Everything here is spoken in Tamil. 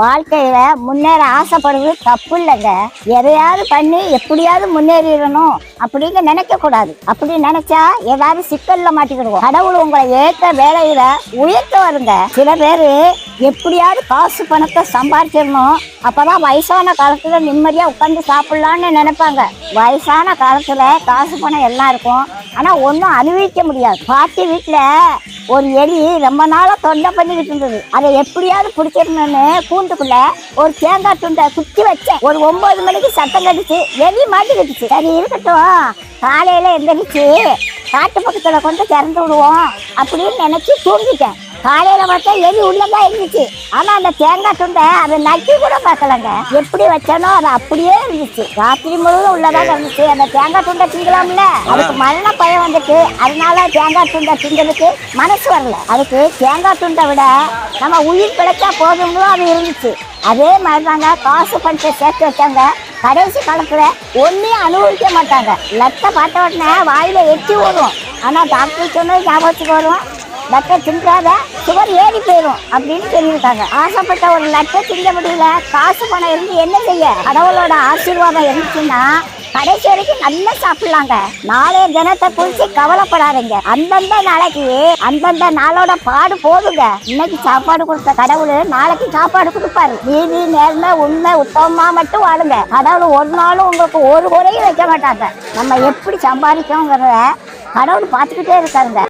வாழ்க்கையில முன்னேற ஆசைப்படுறது தப்பு இல்லைங்க எதையாவது பண்ணி எப்படியாவது முன்னேறிடணும் அப்படின்னு நினைக்க கூடாது. அப்படி நினைச்சா ஏதாவது சிக்கல்ல மாட்டிக்கிடுவோம். கடவுள் உங்களை ஏற்ற வேலையில உயர்த்த வருங்க. சில பேரு எப்படியாவது காசு பணத்தை சம்பாதிச்சிடணும் அப்பதான் வயசான காலத்துல நிம்மதியா உட்காந்து சாப்பிடலான்னு நினைப்பாங்க. வயசான காலத்துல காசு பணம் எல்லாம் இருக்கும். ஆனா ஒன்றும் அனுபவிக்க முடியாது. பாட்டி வீட்டுல ஒரு எலி ரொம்ப நாளாக தொண்டை பண்ணிக்கிட்டு இருந்தது. அதை எப்படியாவது பிடிச்சிடணும்னு கூண்டுக்குள்ள ஒரு தேங்காய் துண்டை குத்தி வச்சேன். ஒரு ஒம்பது மணிக்கு சத்தம் கடிச்சு எலி மாட்டிக்கிட்டுச்சு. சரி இருக்கட்டும். காலையில் எந்திரிச்சு காட்டு பக்கத்தில் கொண்டு திறந்து விடுவோம் அப்படின்னு நினச்சி தூங்கிட்டேன். காலையில பார்த்தா எலி உள்ளதான் இருந்துச்சு. ஆனா அந்த தேங்காய் துண்டை அதை நக்கி கூட பார்க்கலங்க. எப்படி வச்சானோ அது அப்படியே இருந்துச்சு. ராத்திரி முழுவதும் உள்ளதாக இருந்துச்சு. அந்த தேங்காய் துண்டை திங்கலாம்ல? அதுக்கு மரண பயம் வந்துட்டு அதனால தேங்காய் துண்டை திங்கிறதுக்கு மனசு வரல. அதுக்கு தேங்காய் துண்டை விட நம்ம உயிர் பிழைச்சா போதும்னு அது இருந்துச்சு. அதே மாதிரி தாங்க காசு பணத்தை சேர்த்து வச்சாங்க கடைசி காலத்துல ஒன்னையும் அனுபவிக்க மாட்டாங்க. லட்டை பார்த்த உடனே வாயில எட்டி ஓடும். ஆனா டாக்டர் சொன்னது ஞாபகத்துக்கு வரும். லட்டை தின்றாத சுகர் ஏறி போயிடும் அப்படின்னு சொல்லியிருக்காங்க. ஆசைப்பட்ட ஒரு லட்டை திங்க முடியல. காசு பணம் இருந்து என்ன செய்ய? கடவுளோட ஆசீர்வாதம் இருந்துச்சுன்னா கடைசி வரைக்கும் நல்லா சாப்பிடலாங்க. நாளைய தினத்தை குறிச்சு கவலைப்படாதீங்க. அந்தந்த நாளைக்கு அந்தந்த நாளோட பாடு போதுங்க. இன்னைக்கு சாப்பாடு கொடுத்த கடவுள் நாளைக்கு சாப்பாடு கொடுப்பாரு. நீதி நேர்மை உண்மை உத்தமமா மட்டும் வாழுங்க. கடவுள் ஒரு நாளும் உங்களுக்கு ஒரு குறையும் வைக்க மாட்டாங்க. நம்ம எப்படி சம்பாதிக்கோங்கிறத கடவுள் பார்த்துக்கிட்டே இருக்காருங்க.